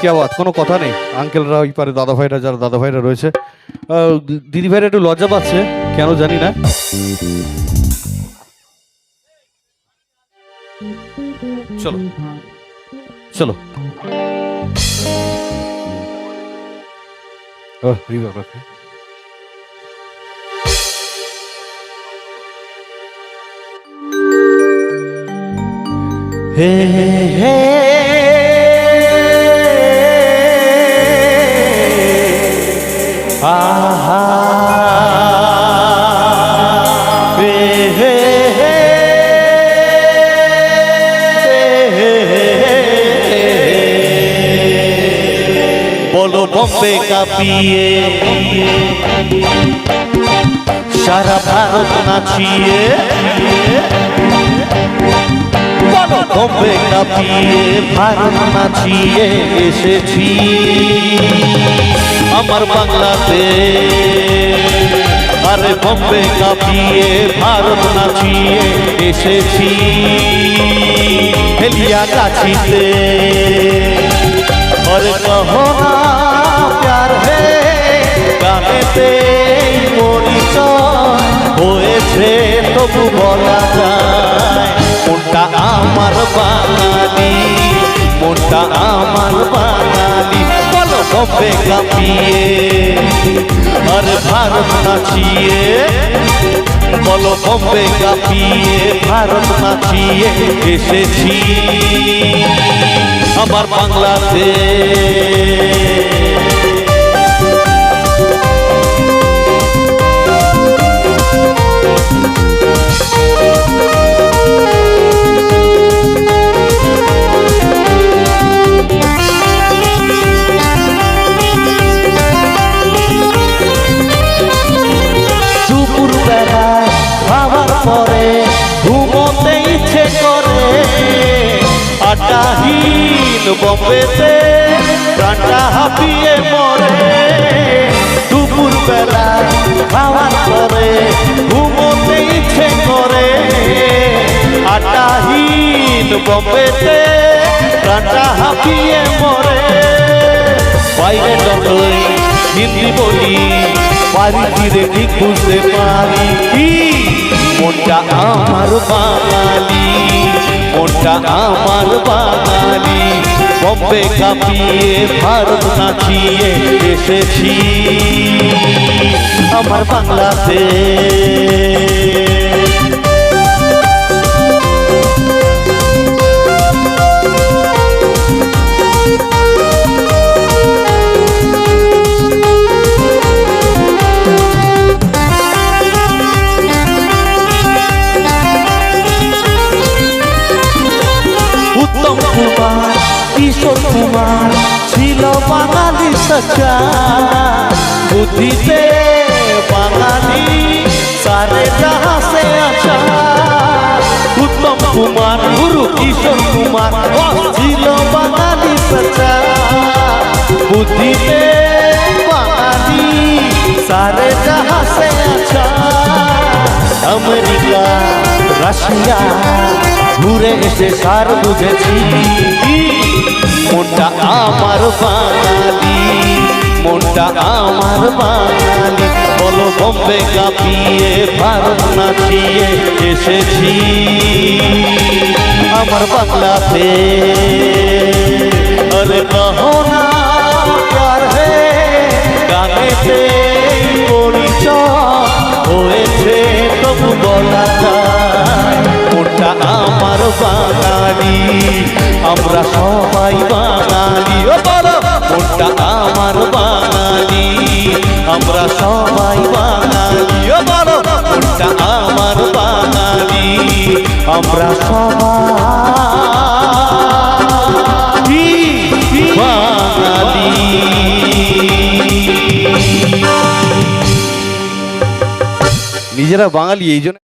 কি আওয়াজ? কোনো কথা নেই। আঙ্কেলরা ওই পারে দাদা ভাইরা যারা দাদা ভাইরা রয়েছে। দিদি ভাইরা একটু লজ্জা পাচ্ছে, কেন জানি না। চলো চলো। রাখে হে হে। বলো বম্বে কাঁপিয়ে সারা ভারত নাচিয়ে। ভারত নাচিয়ে এসেছি। আমার বাংলাতে। আরে বম্বে কাঁপিয়ে, ভারত নাচিয়ে এসেছি হেলিয়া কাছিতে আরে কহো না প্যার হে গানেতে পরিচয় হয়েছে, তবু বলা যায় কোনটা আমার বাঙালি কোনটা আমার বাঙালি। বলো বম্বে কাঁপিয়ে আরে ভারত নাচিয়ে। বলো বম্বে কাঁপিয়ে ভারত নাচিয়ে এসেছি। আমার বাংলাতে আড্ডাহীন বম্বেতে, প্রাণটা হাঁপিয়ে মরে। দুপুর বেলায় খাবার পরে ঘুমোতে ইচ্ছে করে। আড্ডাহীন বম্বেতে, প্রাণটা হাঁপিয়ে মরে। বাইরে যতই হিন্দি বলি, বাড়ি ফিরে ঠিক বুঝতে পারি কি? মনটা আমার বাঙালি মনটা আমার বাঙালি। বম্বে কাঁপিয়ে ভারত নাচিয়ে এসেছি। আমার বাংলাতে উত্তম কুমার কিশোর কুমার ছিল বাঙালি সচা বুদ্ধিতে বাঙালি সারে যাহা সে আচ্ছা উত্তম কুমার গুরু কিশোর কুমার ও ছিল বাঙালি সচা বুদ্ধিতে বাঙালি সারে যাহা সে আচ্ছা আমেরিকা রাশিয়া ঘুরে এসে সার বুঝেছি। মনটা আমার বাঙালি, মনটা আমার বাঙালি। বলো, বম্বে কাঁপিয়ে ভারত নাচিয়ে এসেছি। আমার বাংলাতে। আরে কহো না, প্যার হে, গানেতে পরিচয় হয়েছে, তবু বলা বাঙালি, আমরা সবাই বাঙালি। ও বলো মনটা আমার বাঙালি, আমরা সবাই বাঙালি। ও বলো মনটা আমার বাঙালি, আমরা সবাই বাঙালি। নিজেরা বাঙালি, এই জন্য